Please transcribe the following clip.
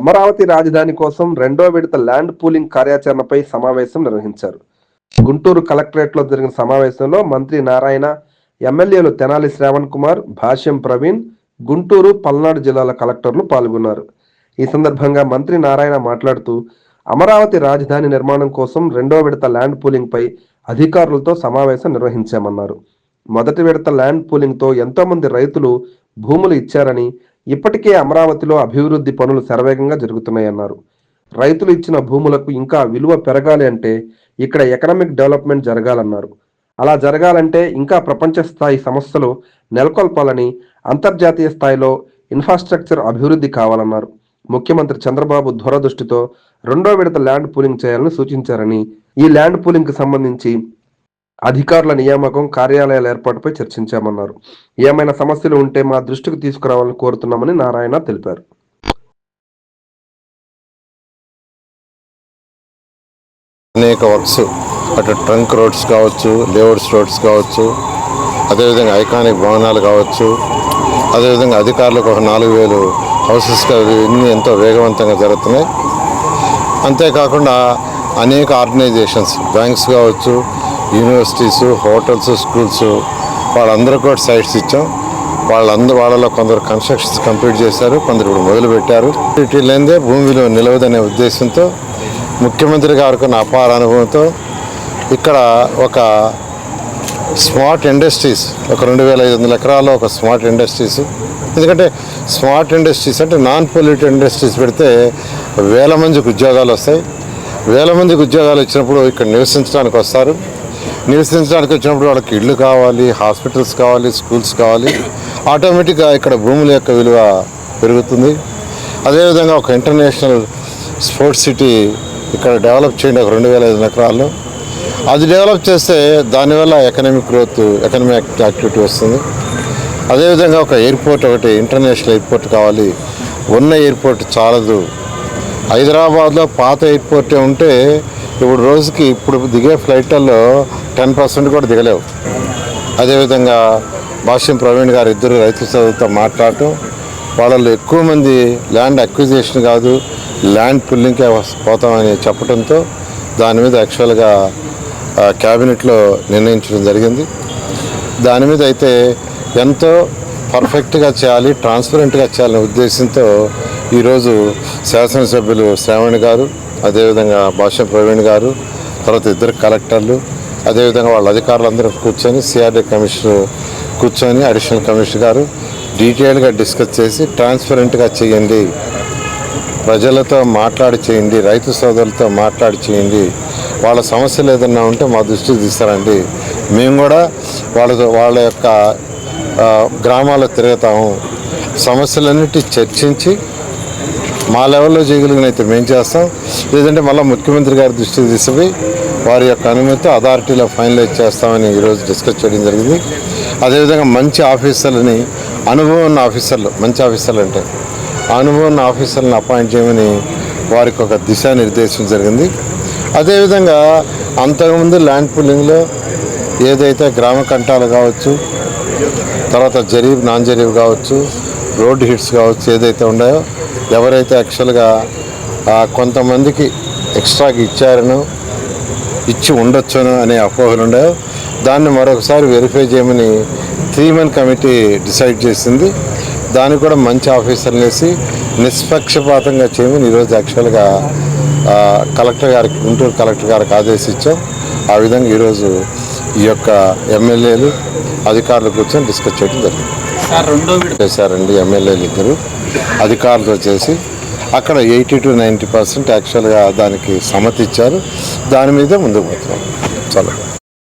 అమరావతి రాజధాని కోసం రెండో విడత ల్యాండ్ పూలింగ్ కార్యాచరణపై సమావేశం నిర్వహించారు. గుంటూరు కలెక్టరేట్లో జరిగిన సమావేశంలో మంత్రి నారాయణ ఎమ్మెల్యేలు తెనాలి శ్రావణ్ కుమార్ భాష్యం ప్రవీణ్ గుంటూరు పల్నాడు జిల్లాల కలెక్టర్లు పాల్గొన్నారు. ఈ సందర్భంగా మంత్రి నారాయణ మాట్లాడుతూ అమరావతి రాజధాని నిర్మాణం కోసం రెండో విడత ల్యాండ్ పూలింగ్ పై అధికారులతో సమావేశం నిర్వహించామన్నారు. మొదటి విడత ల్యాండ్ పూలింగ్తో ఎంతోమంది ఎంతో మంది రైతులు భూములు ఇచ్చారని ఇప్పటికే అమరావతిలో అభివృద్ధి పనులు శరవేగంగా జరుగుతున్నాయన్నారు. రైతులు ఇచ్చిన భూములకు ఇంకా విలువ పెరగాలి అంటే ఇక్కడ ఎకనామిక్ డెవలప్మెంట్ జరగాలన్నారు. అలా జరగాలంటే ఇంకా ప్రపంచ స్థాయి సమస్యలు నెలకొల్పాలని అంతర్జాతీయ స్థాయిలో ఇన్ఫ్రాస్ట్రక్చర్ అభివృద్ధి కావాలన్నారు. ముఖ్యమంత్రి చంద్రబాబు దూరదృష్టితో రెండో విడత ల్యాండ్ పూలింగ్ చేయాలని సూచించారని ఈ ల్యాండ్ పూలింగ్కి సంబంధించి అధికారుల నియామకం కార్యాలయాల ఏర్పాటుపై చర్చించామన్నారు. ఏమైనా సమస్యలు ఉంటే మా దృష్టికి తీసుకురావాలని కోరుతున్నామని నారాయణ తెలిపారు. అనేక వర్క్స్ అటు ట్రంక్ రోడ్స్ కావచ్చు లేఅవుట్స్ రోడ్స్ కావచ్చు అదేవిధంగా ఐకానిక్ భవనాలు కావచ్చు అదేవిధంగా అధికారులకు ఒక నాలుగు వేలు హౌసెస్ ఇన్ని ఎంతో వేగవంతంగా జరుగుతున్నాయి. అంతేకాకుండా అనేక ఆర్గనైజేషన్స్ బ్యాంక్స్ కావచ్చు యూనివర్సిటీస్ హోటల్స్ స్కూల్స్ వాళ్ళందరూ కూడా సైట్స్ ఇచ్చాం. వాళ్ళందరూ వాళ్ళలో కొందరు కన్స్ట్రక్షన్స్ కంప్లీట్ చేశారు కొందరు ఇప్పుడు మొదలుపెట్టారు. వీటి లేదే భూమి విలువ నిలవదనే ఉద్దేశంతో ముఖ్యమంత్రి గారికి ఉన్న అపార అనుభవంతో ఇక్కడ ఒక స్మార్ట్ ఇండస్ట్రీస్ ఒక రెండు వేల ఐదు వందల ఎకరాల్లో ఒక స్మార్ట్ ఇండస్ట్రీస్. ఎందుకంటే స్మార్ట్ ఇండస్ట్రీస్ అంటే నాన్ పొల్యూటెడ్ ఇండస్ట్రీస్ పెడితే వేల మందికి ఉద్యోగాలు వస్తాయి. వేల మందికి ఉద్యోగాలు వచ్చినప్పుడు ఇక్కడ నివసించడానికి వస్తారు. నివసించడానికి వచ్చినప్పుడు వాళ్ళకి ఇళ్ళు కావాలి హాస్పిటల్స్ కావాలి స్కూల్స్ కావాలి ఆటోమేటిక్గా ఇక్కడ భూముల యొక్క విలువ పెరుగుతుంది. అదేవిధంగా ఒక ఇంటర్నేషనల్ స్పోర్ట్స్ సిటీ ఇక్కడ డెవలప్ చేయండి ఒక రెండు వేల ఐదు ఎకరాల్లో. అది డెవలప్ చేస్తే దానివల్ల ఎకనామిక్ గ్రోత్ ఎకనామిక్ యాక్టివిటీ వస్తుంది. అదేవిధంగా ఒక ఎయిర్పోర్ట్ ఒకటి ఇంటర్నేషనల్ ఎయిర్పోర్ట్ కావాలి. ఉన్న ఎయిర్పోర్ట్ చాలదు. హైదరాబాద్లో పాత ఎయిర్పోర్ట్ ఉంటే ఇప్పుడు రోజుకి ఇప్పుడు దిగే ఫ్లైట్లలో టెన్ పర్సెంట్ కూడా దిగలేవు. అదేవిధంగా భాష్యం ప్రవీణ్ గారు ఇద్దరు రైతు చదువుతో మాట్లాడటం వాళ్ళలో ఎక్కువ మంది ల్యాండ్ అక్విజిషన్ కాదు ల్యాండ్ పుల్లింగ్కే పోతామని చెప్పడంతో దాని మీద యాక్చువల్గా క్యాబినెట్లో నిర్ణయించడం జరిగింది. దాని మీద అయితే ఎంతో పర్ఫెక్ట్గా చేయాలి ట్రాన్స్పరెంట్గా చేయాలనే ఉద్దేశంతో ఈరోజు శాసనసభ్యులు శ్రావణ్ గారు అదేవిధంగా భాష ప్రవీణ్ గారు తర్వాత ఇద్దరు కలెక్టర్లు అదేవిధంగా వాళ్ళ అధికారులందరూ కూర్చొని సిఆర్డీ కమిషనర్ కూర్చొని అడిషనల్ కమిషనర్ గారు డీటెయిల్గా డిస్కస్ చేసి ట్రాన్స్పరెంట్గా చేయండి. ప్రజలతో మాట్లాడి చేయండి రైతు సోదరులతో మాట్లాడి చేయండి. వాళ్ళ సమస్యలు ఏదన్నా ఉంటే మా దృష్టికి తీస్తారండి మేము కూడా వాళ్ళ వాళ్ళ యొక్క గ్రామాల్లో తిరుగుతాము. సమస్యలన్నిటి చర్చించి మా లెవెల్లో చేయగలిగినైతే మేము చేస్తాం. లేదంటే మళ్ళీ ముఖ్యమంత్రి గారి దృష్టికి తీసుకుపోయి వారి యొక్క అనుమతితో అథారిటీలో ఫైనలైజ్ చేస్తామని ఈరోజు డిస్కస్ చేయడం జరిగింది. అదేవిధంగా మంచి ఆఫీసర్లని అనుభవం ఉన్న ఆఫీసర్లు మంచి ఆఫీసర్లు అంటే అనుభవం ఉన్న ఆఫీసర్లను అపాయింట్ చేయమని వారికి ఒక దిశానిర్దేశం జరిగింది. అదేవిధంగా అంతకుముందు ల్యాండ్ పుల్లింగ్లో ఏదైతే గ్రామ కంఠాలు కావచ్చు తర్వాత జరీబ్ నాన్ జరీబ్ కావచ్చు రోడ్ హిట్స్ కావచ్చు ఏదైతే ఉన్నాయో ఎవరైతే యాక్చువల్గా ఆ, కొంతమందికి ఎక్స్ట్రాకి ఇచ్చారనో ఇచ్చి ఉండొచ్చును అనే అపోహలు ఉన్నాయో దాన్ని మరొకసారి వెరిఫై చేయమని త్రీ మెన్ కమిటీ డిసైడ్ చేసింది. దానికి కూడా మంచి ఆఫీసర్లు వేసి నిష్పక్షపాతంగా చేయమని ఈరోజు యాక్చువల్గా కలెక్టర్ గారికి గుంటూరు కలెక్టర్ గారికి ఆదేశించాం. ఆ విధంగా ఈరోజు ఈ యొక్క ఎమ్మెల్యేలు అధికారులు కూర్చొని డిస్కస్ చేయడం జరిగింది. చేశారండి ఎమ్మెల్యేలు ఇద్దరు. అధికారులతో వచ్చేసి అక్కడ ఎయిటీ టు నైంటీ పర్సెంట్ యాక్చువల్గా దానికి సమ్మతిచ్చారు. దాని మీదే ముందుకు పోతున్నాం. చాలా.